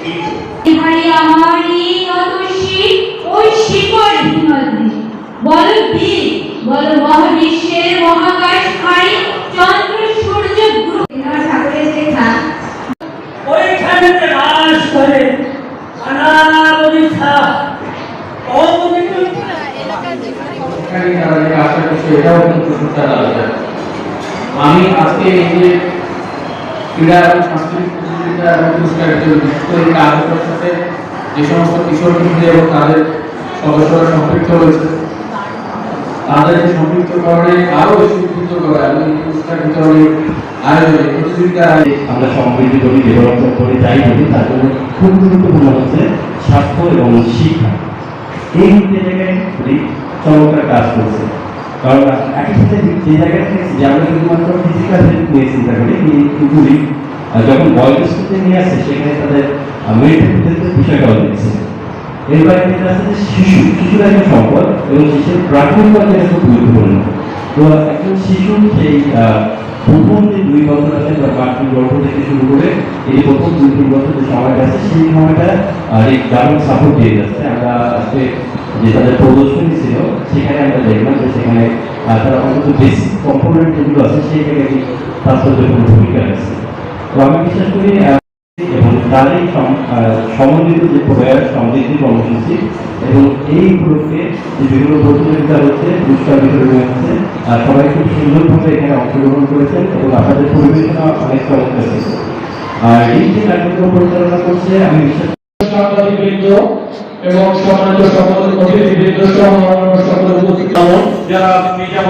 হারি আমারি অতসী ওই শিকড় হিমাদ্রি বল বীর বল মহাবিশ্বের মহাকাশ হারি চন্দ্র সূর্য গ্রহ ঠাকুরের লেখা ওইখানেতে বাস করে অনাবদিতা অবদিত এখানে তারা যে কাজটা করছে এটাও কিন্তু প্রশংসার আমি আজকে এই যে ক্রীড়া এবং সাংস্কৃতিক প্রতিযোগিতা এবং পুরস্কারের জন্য এই কাজটার সাথে যে সমস্ত কিশোর কিশোরী এবং তাদের সদস্যরা সম্পৃক্ত হয়েছে তাদের সম্পৃক্তকরণে আরও বেশি উদ্বুদ্ধ করা এবং এই পুরস্কার বিতরণের আয়োজনে প্রতিযোগিতার আয়োজনে। আমরা সমৃদ্ধি করি ডেভেলপমেন্ট করি যাই করি তার জন্য খুব গুরুত্বপূর্ণ হচ্ছে স্বাস্থ্য এবং শিক্ষা। এই দুটি জায়গায় চমৎকার কাজ করছে। কারণ, একই সাথে যে জায়গায় যে আমরা শুধুমাত্র ফিজিক্যাল যখন বয়োজ্যেষ্ঠতে নিয়ে আসে সেখানে তাদের হেলথের বিষয়টাও দিচ্ছে এর বাইরে যেটা আছে শিশু শিশুরা একটা সম্পদ এবং শিশুর প্রাথমিক পর্যায়ে খুব গুরুত্বপূর্ণ। তো একজন শিশু সেই প্রথম যে দুই বছর আছে বা মাতৃ গর্ভ থেকে শুরু করে এই প্রথম দুই তিন বছর যে সময়টা আছে সেই সময়টা আহ, এই দারুণ সাপোর্ট দিয়ে যাচ্ছে। আমরা আজকে যে তাদের প্রদর্শনী ছিল সেখানে আমরা দেখলাম যে সেখানে তারা অন্তত বেসিক কম্পোনেন্ট যেগুলো আছে সেই জায়গায় তাৎপর্যপূর্ণ ভূমিকা আছে আমি বিশ্বাস করি এবং তারই সম- সমন্বিত যে প্রয়াস সমৃদ্ধি কর্মসূচি, এবং এই উপলক্ষে যে বিভিন্ন প্রতিযোগিতা হচ্ছে, পুরস্কার বিতরণ হচ্ছে সবাই খুব সুন্দরভাবে এখানে অংশগ্রহণ করেছেন এবং আপনাদের পরিবেশনা অনেক চমৎকার আর এই যে কার্যক্রম পরিচালনা করছে, আমি বিশ্বাস এবং সম্মানিত সকল যারা মিডিয়া